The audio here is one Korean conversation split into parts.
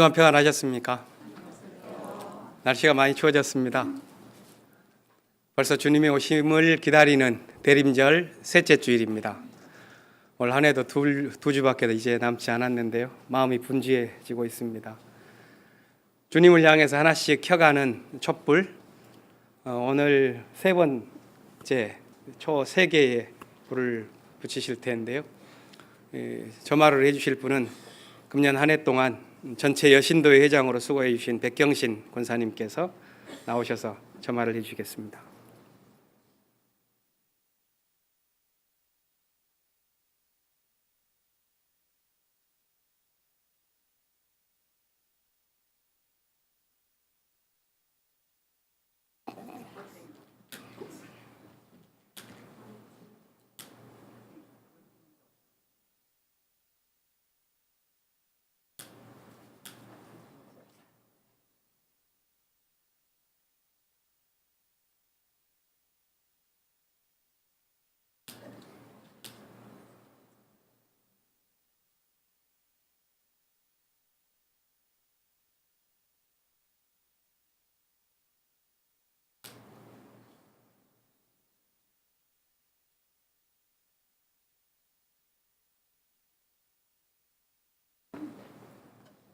한 주간 평안 하셨습니까? 날씨가 많이 추워졌습니다. 벌써 주님의 오심을 기다리는 대림절 셋째 주일입니다. 올 한 해도 둘, 두 주밖에 이제 남지 않았는데요. 마음이 분주해지고 있습니다. 주님을 향해서 하나씩 켜가는 촛불. 어, 오늘 세 번째 초 세 개의 불을 붙이실 텐데요. 예, 저말을 해주실 분은 금년 한 해 동안 전체 여신도의 회장으로 수고해 주신 백경신 권사님께서 나오셔서 저말을 해주시겠습니다.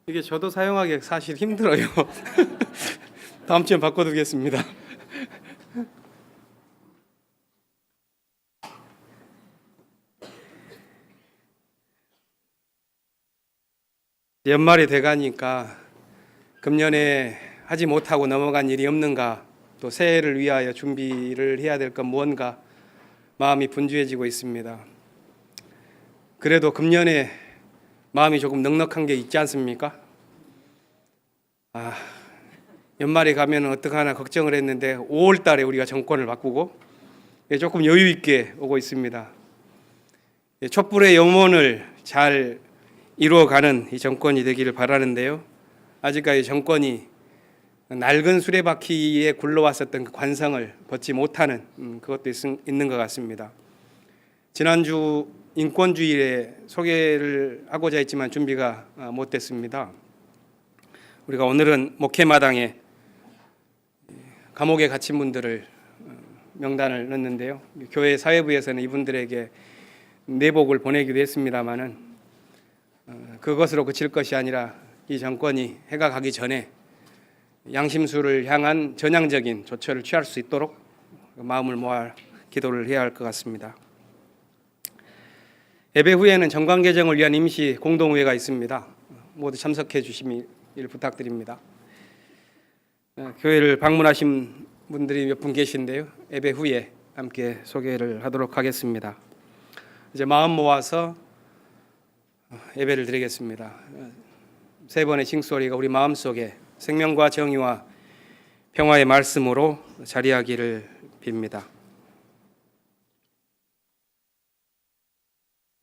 이게 저도 사용하기 사실 힘들어요. 다음 주에 바꿔두겠습니다. 연말이 돼가니까 금년에 하지 못하고 넘어간 일이 없는가 또 새해를 위하여 준비를 해야 될 건 무언가 마음이 분주해지고 있습니다. 그래도 금년에 마음이 조금 넉넉한 게 있지 않습니까? 아, 연말에 가면 어떡하나 걱정을 했는데 5월 달에 우리가 정권을 바꾸고 예, 조금 여유 있게 오고 있습니다. 예, 촛불의 영혼을 잘 이루어가는 이 정권이 되기를 바라는데요. 아직까지 정권이 낡은 수레바퀴에 굴러왔었던 그 관성을 벗지 못하는 음, 그것도 있, 있는 것 같습니다. 지난주 인권주의에 소개를 하고자 했지만 준비가 아, 못됐습니다. 우리가 오늘은 목회마당에 감옥에 갇힌 분들을 어, 명단을 넣는데요. 교회 사회부에서는 이분들에게 내복을 보내기도 했습니다만은 어, 그것으로 그칠 것이 아니라 이 정권이 해가 가기 전에 양심수를 향한 전향적인 조처를 취할 수 있도록 마음을 모아 기도를 해야 할 것 같습니다. 예배 후에는 정관 개정을 위한 임시 공동회가 있습니다. 모두 참석해 주시길 부탁드립니다. 어, 교회를 방문하신 분들이 몇 분 계신데요. 예배 후에 함께 소개를 하도록 하겠습니다. 이제 마음 모아서 어, 예배를 드리겠습니다. 어, 세 번의 징소리가 우리 마음 속에 생명과 정의와 평화의 말씀으로 자리하기를 빕니다.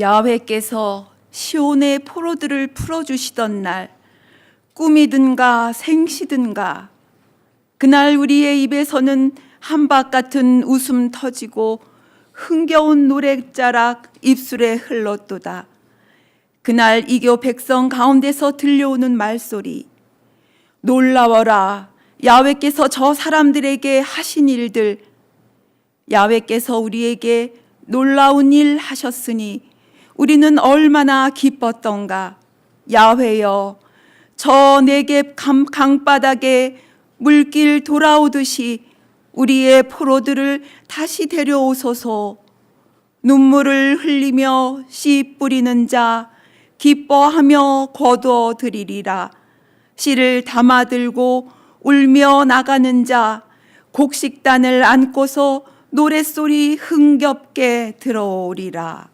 야훼께서 시온의 포로들을 풀어주시던 날 꿈이든가 생시든가 그날 우리의 입에서는 한박 같은 웃음 터지고 흥겨운 노래자락 입술에 흘렀도다. 그날 이교 백성 가운데서 들려오는 말소리 놀라워라 야훼께서 저 사람들에게 하신 일들 야훼께서 우리에게 놀라운 일 하셨으니 우리는 얼마나 기뻤던가. 야훼여, 저 내게 강, 강바닥에 물길 돌아오듯이 우리의 포로들을 다시 데려오소서. 눈물을 흘리며 씨 뿌리는 자 기뻐하며 거두어 드리리라. 씨를 담아 들고 울며 나가는 자 곡식단을 안고서 노랫소리 흥겹게 들어오리라.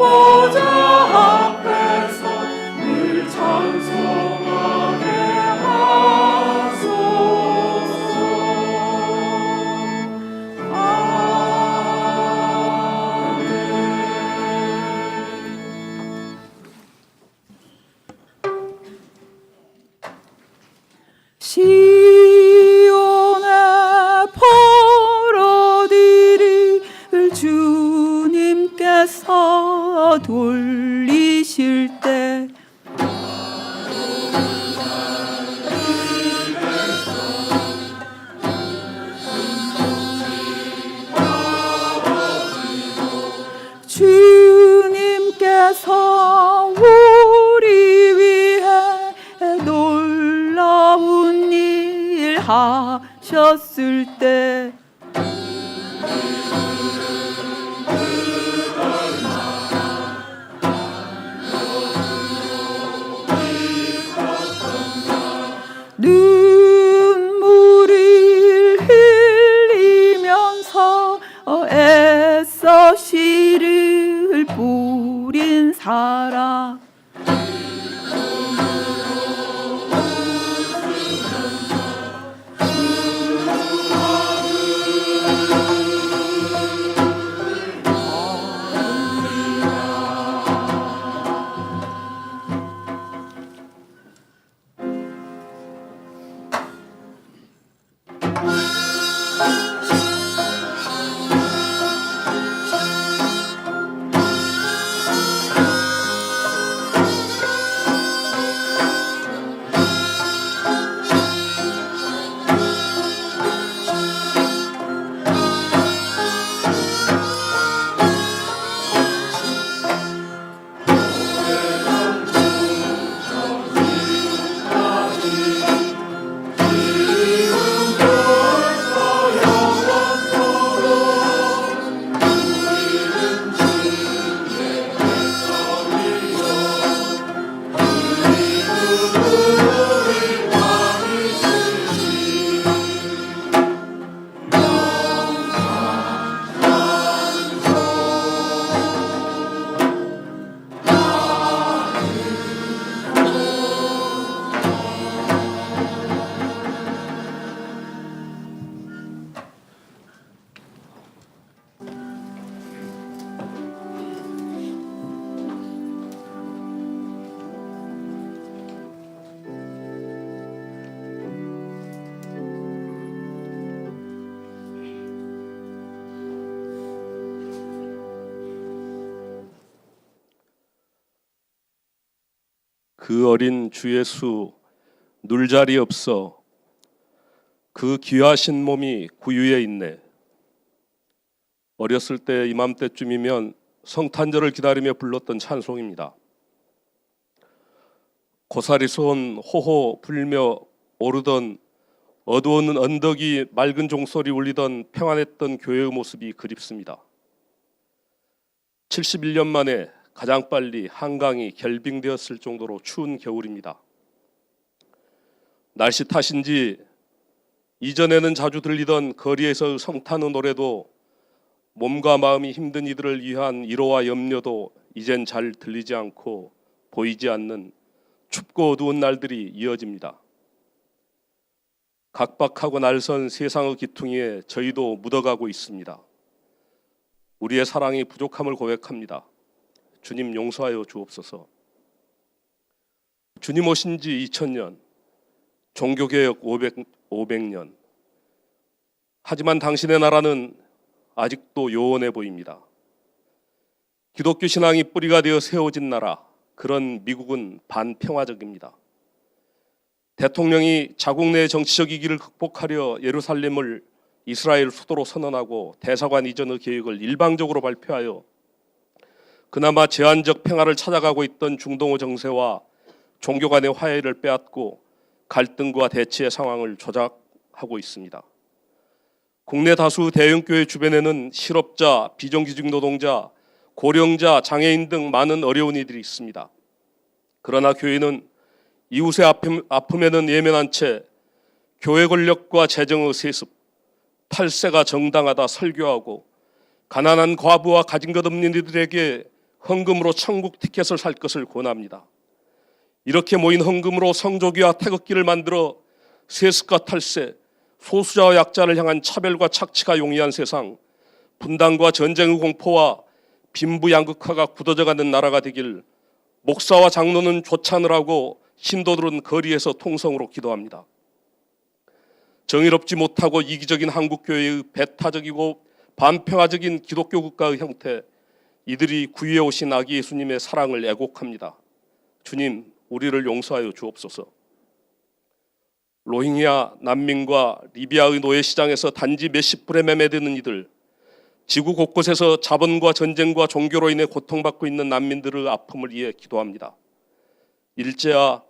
more. 주께서 우리 위해 놀라운 일 하셨을 때 Utah 그 어린 주 예수 눌 자리 없어 그 귀하신 몸이 구유에 있네. 어렸을 때 이맘때쯤이면 성탄절을 기다리며 불렀던 찬송입니다. 고사리 손 호호 불며 오르던 어두운 언덕이 맑은 종소리 울리던 평안했던 교회의 모습이 그립습니다. 71년 만에 가장 빨리 한강이 결빙되었을 정도로 추운 겨울입니다. 날씨 탓인지 이전에는 자주 들리던 거리에서 성탄의 노래도 몸과 마음이 힘든 이들을 위한 위로와 염려도 이젠 잘 들리지 않고 보이지 않는 춥고 어두운 날들이 이어집니다. 각박하고 날선 세상의 기퉁이에 저희도 묻어가고 있습니다. 우리의 사랑이 부족함을 고백합니다. 주님 용서하여 주옵소서. 주님 오신 지 2000년, 종교개혁 500, 500년. 하지만 당신의 나라는 아직도 요원해 보입니다. 기독교 신앙이 뿌리가 되어 세워진 나라, 그런 미국은 반평화적입니다. 대통령이 자국 내 정치적 위기를 극복하려 예루살렘을 이스라엘 수도로 선언하고 대사관 이전의 계획을 일방적으로 발표하여 그나마 제한적 평화를 찾아가고 있던 중동의 정세와 종교 간의 화해를 빼앗고 갈등과 대치의 상황을 조작하고 있습니다. 국내 다수 대형교회 주변에는 실업자, 비정규직 노동자, 고령자, 장애인 등 많은 어려운 이들이 있습니다. 그러나 교회는 이웃의 아픔, 아픔에는 예민한 채 교회 권력과 재정의 세습, 탈세가 정당하다 설교하고 가난한 과부와 가진 것 없는 이들에게 헌금으로 천국 티켓을 살 것을 권합니다. 이렇게 모인 헌금으로 성조기와 태극기를 만들어 세습과 탈세, 소수자와 약자를 향한 차별과 착취가 용이한 세상, 분단과 전쟁의 공포와 빈부양극화가 굳어져가는 나라가 되길 목사와 장로는 조찬을 하고 신도들은 거리에서 통성으로 기도합니다. 정의롭지 못하고 이기적인 한국 교회의 배타적이고 반평화적인 기독교 국가의 형태, 이들이 구유에 오신 아기 예수님의 사랑을 애곡합니다. 주님, 우리를 용서하여 주옵소서. 로힝야 난민과 리비아의 노예 시장에서 단지 몇십 불에 매매되는 이들, 지구 곳곳에서 자본과 전쟁과 종교로 인해 고통받고 있는 난민들의 아픔을 위해 기도합니다. 일제야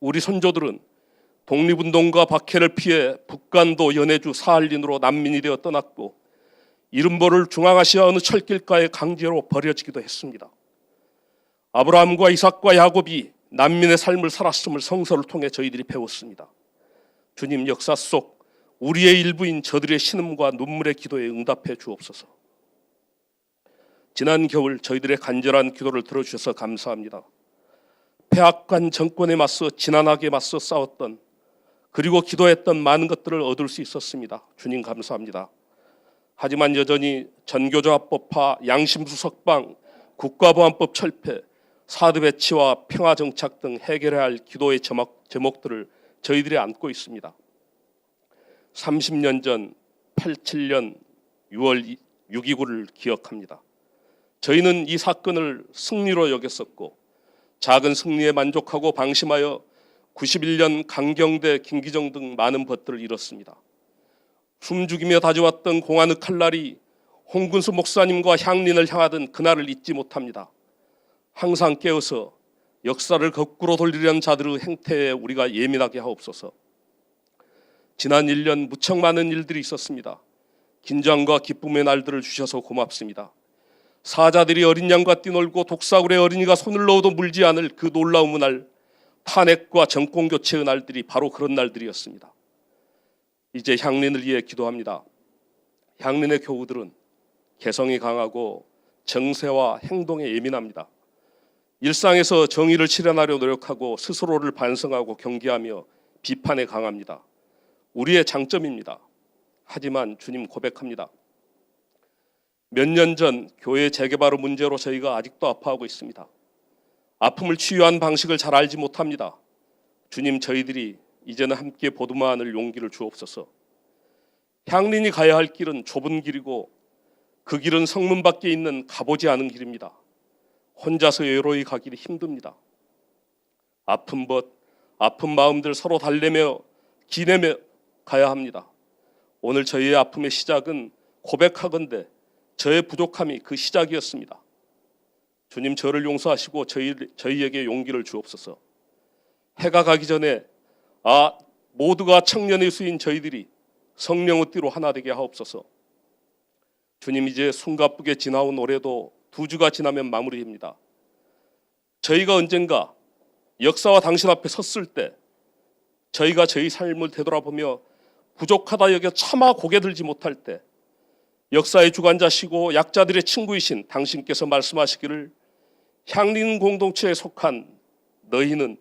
우리 선조들은 독립운동과 박해를 피해 북간도 연해주 사할린으로 난민이 되어 떠났고 이른보를 중앙아시아 어느 철길가에 강제로 버려지기도 했습니다. 아브라함과 이삭과 야곱이 난민의 삶을 살았음을 성서를 통해 저희들이 배웠습니다. 주님 역사 속 우리의 일부인 저들의 신음과 눈물의 기도에 응답해 주옵소서. 지난 겨울 저희들의 간절한 기도를 들어주셔서 감사합니다. 폐악한 정권에 맞서 지난하게 맞서 싸웠던 그리고 기도했던 많은 것들을 얻을 수 있었습니다. 주님 감사합니다. 하지만 여전히 전교조 합법화, 양심수 석방, 국가보안법 철폐, 사드 배치와 평화 정착 등 해결해야 할 기도의 제목, 제목 들을 저희들이 안고 있습니다. 30년 전 87년 6월 6.29를 기억합니다. 저희는 이 사건을 승리로 여겼었고 작은 승리에 만족하고 방심하여 91년 강경대, 김기정 등 많은 벗들을 잃었습니다. 숨죽이며 다져왔던 공안의 칼날이 홍근수 목사님과 향린을 향하던 그날을 잊지 못합니다. 항상 깨어서 역사를 거꾸로 돌리려는 자들의 행태에 우리가 예민하게 하옵소서. 지난 1년 무척 많은 일들이 있었습니다. 긴장과 기쁨의 날들을 주셔서 고맙습니다. 사자들이 어린 양과 뛰놀고 독사굴에 어린이가 손을 넣어도 물지 않을 그 놀라운 날 탄핵과 정권 교체의 날들이 바로 그런 날들이었습니다. 이제 향린을 위해 기도합니다. 향린의 교우들은 개성이 강하고 정세와 행동에 예민합니다. 일상에서 정의를 실현하려 노력하고 스스로를 반성하고 경계하며 비판에 강합니다. 우리의 장점입니다. 하지만 주님 고백합니다. 몇 년 전 교회 재개발의 문제로 저희가 아직도 아파하고 있습니다. 아픔을 치유한 방식을 잘 알지 못합니다. 주님 저희들이 이제는 함께 보듬어 안을 용기를 주옵소서. 향린이 가야 할 길은 좁은 길이고 그 길은 성문 밖에 있는 가보지 않은 길입니다. 혼자서 외로이 가기는 힘듭니다. 아픈 벗 아픈 마음들 서로 달래며 기내며 가야 합니다. 오늘 저희의 아픔의 시작은 고백하건대 저의 부족함이 그 시작이었습니다. 주님 저를 용서하시고 저희 저희에게 용기를 주옵소서. 해가 가기 전에 아 모두가 청년의 수인 저희들이 성령의 띠로 하나 되게 하옵소서. 주님 이제 숨가쁘게 지나온 올해도 두 주가 지나면 마무리입니다. 저희가 언젠가 역사와 당신 앞에 섰을 때 저희가 저희 삶을 되돌아보며 부족하다 여겨 차마 고개 들지 못할 때 역사의 주관자시고 약자들의 친구이신 당신께서 말씀하시기를 향린 공동체에 속한 너희는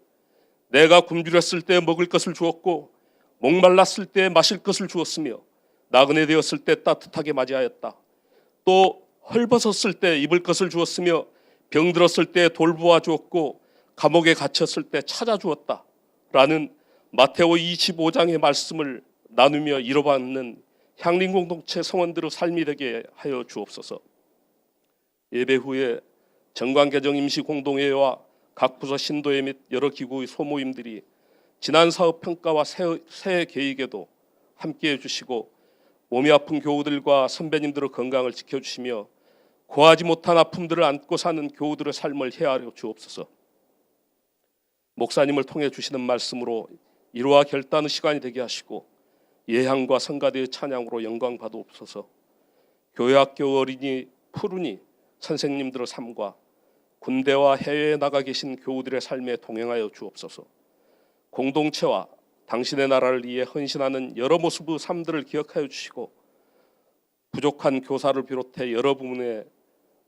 내가 굶주렸을 때 먹을 것을 주었고 목말랐을 때 마실 것을 주었으며 나그네 되었을 때 따뜻하게 맞이하였다. 또 헐벗었을 때 입을 것을 주었으며 병들었을 때 돌보아 주었고 감옥에 갇혔을 때 찾아 주었다. 라는 마테오 25장의 말씀을 나누며 이뤄받는 향림 공동체 성원들의 삶이 되게 하여 주옵소서. 예배 후에 정관개정 임시 공동회와 각 부서 신도회 및 여러 기구의 소모임들이 지난 사업 평가와 새, 새해 계획에도 함께해 주시고 몸이 아픈 교우들과 선배님들의 건강을 지켜주시며 고하지 못한 아픔들을 안고 사는 교우들의 삶을 헤아려 주옵소서. 목사님을 통해 주시는 말씀으로 이루와 결단의 시간이 되게 하시고 예향과 성가대의 찬양으로 영광 받옵소서. 교회 학교 어린이 푸른이 선생님들의 삶과 군대와 해외에 나가 계신 교우들의 삶에 동행하여 주옵소서. 공동체와 당신의 나라를 위해 헌신하는 여러 모습의 삶들을 기억하여 주시고 부족한 교사를 비롯해 여러 부문의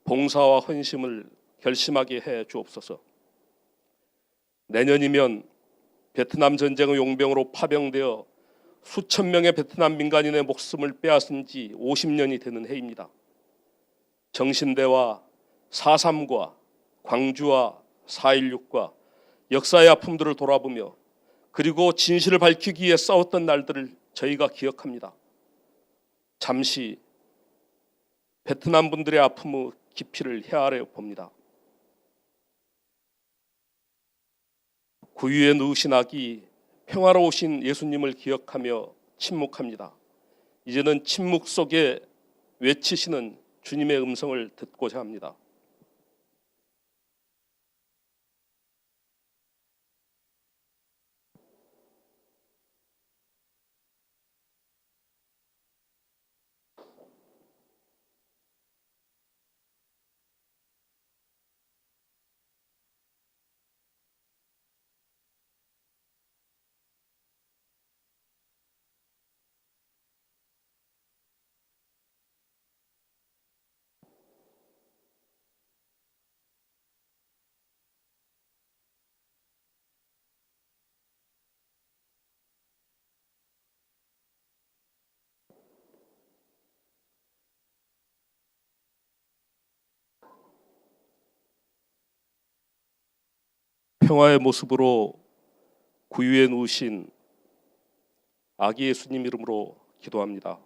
봉사와 헌심을 결심하게 해 주옵소서. 내년이면 베트남 전쟁의 용병으로 파병되어 수천 명의 베트남 민간인의 목숨을 빼앗은 지 50년이 되는 해입니다. 정신대와 4.3과 광주와 4.16과 역사의 아픔들을 돌아보며 그리고 진실을 밝히기 위해 싸웠던 날들을 저희가 기억합니다. 잠시 베트남 분들의 아픔의 깊이를 헤아려 봅니다. 구유에 누우신 아기 평화로우신 예수님을 기억하며 침묵합니다. 이제는 침묵 속에 외치시는 주님의 음성을 듣고자 합니다. 평화의 모습으로 구유에 누우신 아기 예수님 이름으로 기도합니다.